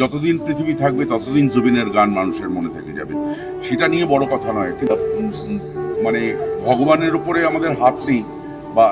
যতদিন পৃথিবী থাকবে, ততদিন জুবিনের গান মানুষের মনে থেকে যাবে। সেটা নিয়ে বড় কথা নয়। মানে ভগবানের উপরে আমাদের হাত নেই বা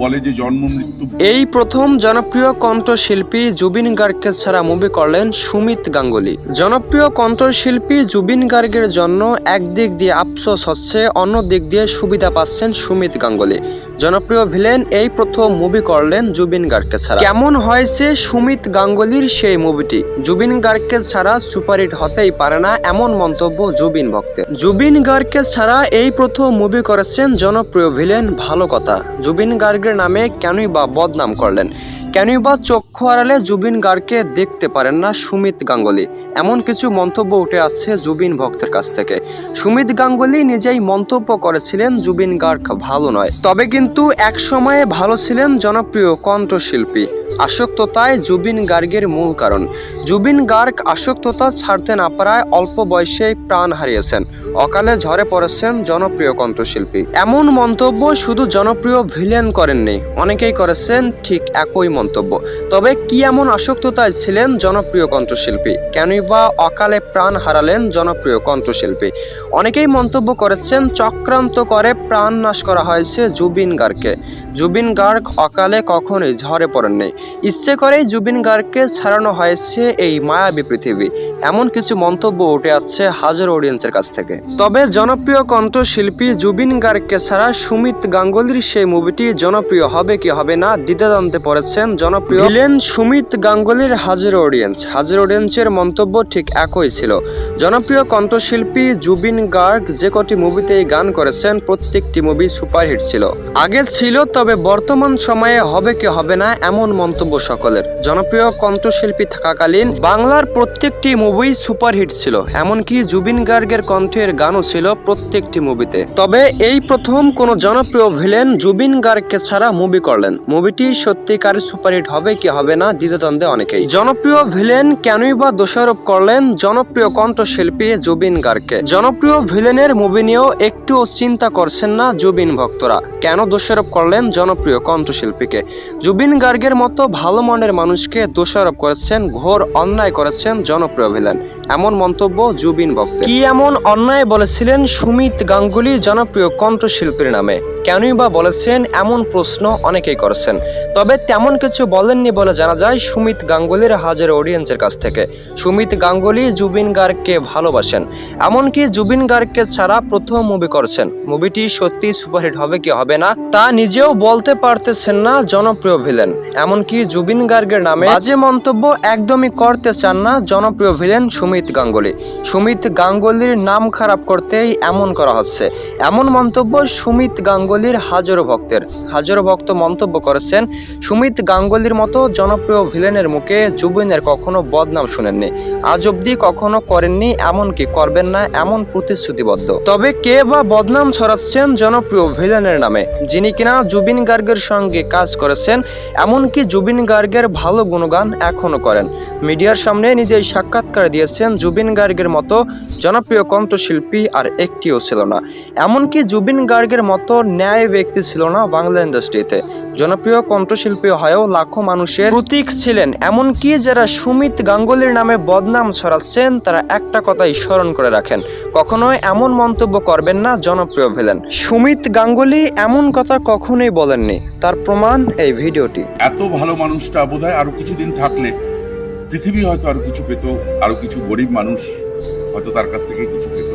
বলে যে জন্ম, মৃত্যু। এই প্রথম জনপ্রিয় কণ্ঠশিল্পী জুবিন গার্গকে ছাড়া মুভি করলেন সুমিত গাঙ্গুলি। জনপ্রিয় কণ্ঠশিল্পী জুবিন গার্গের জন্য একদিক দিয়ে আফসোস হচ্ছে, অন্য দিক দিয়ে সুবিধা পাচ্ছেন সুমিত গাঙ্গুলি। জনপ্রিয় ভিলেন এই প্রথম মুভি করলেন জুবিন গার্গকে ছাড়া। কেমন হয়েছে সুমিত গাঙ্গুলির সেই মুভিটি জুবিন গার্গকে ছাড়া সুপারহিট হতেই পারে না এমন মন্তব্য জুবিন ভক্তের। জুবিন গার্গকে ছাড়া এই প্রথম মুভি করেছেন জনপ্রিয় ভিলেন ভালো কথা। জুবিন গার্গের নামে কেনই বা বদনাম করলেন? কেনই বা চক্ষু আড়ালে জুবিন গার্গকে দেখতে পারেন না সুমিত গাঙ্গুলি? এমন কিছু মন্তব্য উঠে আসছে জুবিন ভক্তের কাছ থেকে। সুমিত গাঙ্গুলি নিজেই মন্তব্য করেছিলেন, জুবিন গার্গ ভালো নয়। তবে কিন্তু এক সময়ে ভালো ছিলেন জনপ্রিয় কণ্ঠশিল্পী। আসক্ততায় জুবিন গার্গের মূল কারণ। জুবিন গার্গ আসক্ততা ছাড়তে না পারায় অল্প বয়সে প্রাণ হারিয়েছেন। অকালে ঝরে পড়েছেন জনপ্রিয় কণ্ঠশিল্পী। এমন মন্তব্য শুধু জনপ্রিয় ভিলেন করেননি, অনেকেই করেছেন ঠিক একই মন্তব্য। তবে কি এমন আসক্ততায় ছিলেন জনপ্রিয় কণ্ঠশিল্পী? কেনই বা অকালে প্রাণ হারালেন জনপ্রিয় কণ্ঠশিল্পী? অনেকেই মন্তব্য করেছেন চক্রান্ত করে প্রাণ নাশ করা হয়েছে জুবিন গার্গকে। জুবিন গার্গ অকালে কখনোই ঝরে পড়েননি। ইচ্ছে করেই জুবিন গার্গকে ছাড়ানো হয়েছে এই মায়াবী পৃথিবী। এমন কিছু মন্তব্য উঠে আসছে হাজার অডিয়েন্সের কাছ থেকে। তবে জনপ্রিয় কণ্ঠশিল্পী জুবিন গার্গকে ছাড়া সুমিত গাঙ্গুলির সেই মুভিটি জনপ্রিয় হবে কি হবে না দ্বিধাদ্বন্দ্বে পড়েছেন জনপ্রিয় ভিলেন সুমিত গাঙ্গুলির হাজার অডিয়েন্স হাজার অডিয়েন্সের মন্তব্য ঠিক একই ছিল। জনপ্রিয় কণ্ঠশিল্পী জুবিন গার্গ যে কটি মুভিতে গান করেছেন, প্রত্যেকটি মুভি সুপারহিট ছিল। আগে ছিল, তবে বর্তমান সময়ে হবে কি হবে না এমন মন্তব্য সকলের। জনপ্রিয় কণ্ঠশিল্পী থাকাকালীন বাংলার প্রত্যেকটি মুভি সুপারহিট ছিল। এমনকি জুবিন গার্গের কণ্ঠের গানও ছিল প্রত্যেকটি মুভিতে। তবে এই প্রথম কোন জনপ্রিয় ভিলেন জুবিন গার্গকে ছাড়া মুভি করলেন। মুভিটি সত্যিকার সুপারহিট হবে কি হবে না দ্বিধাদ্বন্দ্বে অনেকেই। জনপ্রিয় ভিলেন কেনই বা দোষারোপ করলেন জনপ্রিয় কণ্ঠশিল্পী জুবিন গার্গকে। জনপ্রিয় ভিলেনের মুভি নিয়েও একটুও চিন্তা করছেন না জুবিন ভক্তরা। কেন দোষারোপ করলেন জনপ্রিয় কণ্ঠশিল্পীকে? জুবিন গার্গের মতো ভালো মনের মানুষকে দোষারোপ করেছেন, ঘোর অন্যায় করেছেন জনপ্রিয় ভিলেন। এমন মন্তব্য জুবিন ভক্ত কি এমন অন্যায় বলেছিলেন সুমিত গাঙ্গুলি জনপ্রিয় কণ্ঠশিল্পীর নামে? কেনই বা বলেছেন, এমন প্রশ্ন অনেকেই করেছেন। তবে তেমন কিছু বলেননি বলে জানা যায় সুমিত গাঙ্গুলির হাজার অডিয়েন্সের কাছ থেকে। সুমিত গাঙ্গুলি জুবিন গার্গকে ভালোবাসেন। এমনকি জুবিন গার্গকে ছাড়া প্রথম মুভি করছেন। মুভিটি সত্যি সুপারহিট হবে কি হবে না, তা নিজেও বলতে পারতেছেন না জনপ্রিয় ভিলেন এমনকি জুবিন গার্গের নামে বাজে মন্তব্য একদমই করতে চান না জনপ্রিয় ভিলেন সুমিত গাঙ্গুলি। সুমিত গাঙ্গুলির নাম খারাপ করতেই এমন করা হচ্ছে। এমন মন্তব্য সুমিত গাঙ্গুলির হাজারো ভক্তের হাজারো ভক্ত মন্তব্য করেছেন, সুমিত গাঙ্গুলির মতো জনপ্রিয় ভিলেনের মুখে জুবিনের কখনো বদনাম শুনেননি, আজ অব্দি কখনো করেননি এমনকি করবেন না এমন প্রতিশ্রুতিবদ্ধ। তবে কে বা বদনাম ছড়াচ্ছেন জনপ্রিয় ভিলেনের নামে, যিনি কিনা জুবিন গার্গের সঙ্গে কাজ করেছেন, এমনকি জুবিন গার্গের ভালো গুণগান এখনও করেন। মিডিয়ার সামনে নিজেই সাক্ষাৎকার দিয়েছেন জুবিন গার্গের মতো জনপ্রিয় কণ্ঠশিল্পী আর একটিও ছিল না। এমনকি জুবিন গার্গের মতো ন্যায় ব্যক্তি ছিল না বাংলা ইন্ডাস্ট্রিতে। জনপ্রিয় কণ্ঠশিল্পী হয়েও লাখো মানুষের প্রতীক ছিলেন। এমনকি যারা সুমিত গাঙ্গুলির নামে বদনাম ছড়াচ্ছেন, তারা একটা কথাই স্মরণ করে রাখেন, কখনোই এমন মন্তব্য করবেন না জনপ্রিয় ভিলেন। সুমিত গাঙ্গুলি এমন কথা কখনোই বলেননি। তার প্রমাণ এই ভিডিওটি। এত ভালো মানুষটা বোধহয় আরও কিছুদিন থাকলে পৃথিবী হয়তো আরও কিছু পেত, আরও কিছু গরিব মানুষ হয়তো তার কাছ থেকে কিছু পেত।